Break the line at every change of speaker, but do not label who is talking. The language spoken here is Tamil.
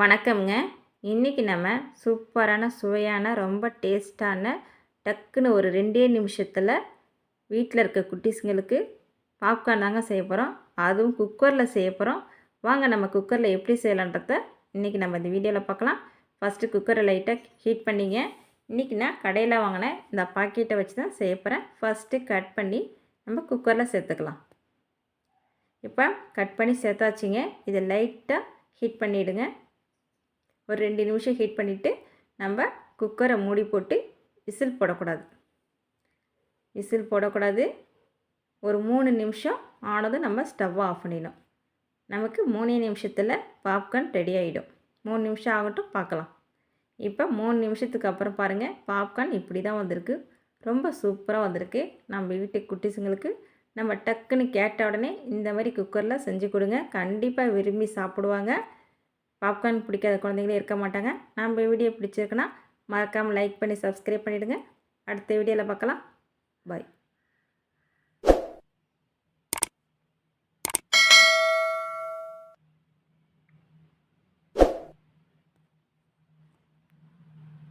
வணக்கம்ங்க. இன்றைக்கி நம்ம சூப்பரான சுவையான ரொம்ப டேஸ்டான டக்குன்னு ஒரு ரெண்டே நிமிஷத்தில் வீட்டில் இருக்க குட்டீஸுங்களுக்கு பாப்கார்ன் தாங்க செய்ய போகிறோம் அதுவும் குக்கரில் செய்ய போகிறோம் வாங்க நம்ம குக்கரில் எப்படி செய்யலான்றத இன்றைக்கி நம்ம இந்த வீடியோவில் பார்க்கலாம் ஃபஸ்ட்டு குக்கரை லைட்டாக ஹீட் பண்ணிங்க. இன்றைக்கி நான் கடையில் வாங்கினேன் இந்த பாக்கெட்டை வச்சு தான் செய்ய போகிறேன் ஃபஸ்ட்டு கட் பண்ணி நம்ம குக்கரில் சேர்த்துக்கலாம். இப்போ கட் பண்ணி சேர்த்தாச்சிங்க. இதை லைட்டாக ஹீட் பண்ணிவிடுங்க ஒரு ரெண்டு நிமிஷம் ஹீட் பண்ணிவிட்டு நம்ம குக்கரை மூடி போட்டு விசில் போடக்கூடாது. விசில் போடக்கூடாது. ஒரு மூணு நிமிஷம் ஆனதும் நம்ம ஸ்டவ்வை ஆஃப் பண்ணிடணும். நமக்கு மூணே நிமிஷத்தில் பாப்கார்ன் ரெடி ஆகிடும் மூணு நிமிஷம் ஆகட்டும் பார்க்கலாம். இப்போ மூணு நிமிஷத்துக்கு அப்புறம் பாருங்கள் பாப்கார்ன் இப்படி தான் வந்திருக்கு. ரொம்ப சூப்பராக வந்திருக்கு. நம்ம வீட்டு குட்டிஸுங்களுக்கு நம்ம டக்குன்னு கேட்ட உடனே இந்த மாதிரி குக்கரில் செஞ்சு கொடுங்க. கண்டிப்பாக விரும்பி சாப்பிடுவாங்க. பாப்கார்ன் பிடிக்காத குழந்தைங்களே இருக்க மாட்டாங்க. நம்ம வீடியோ பிடிச்சிருக்குன்னா மறக்காமல் லைக் பண்ணி சப்ஸ்கிரைப் பண்ணிவிடுங்க அடுத்த வீடியோவில் பார்க்கலாம். பாய்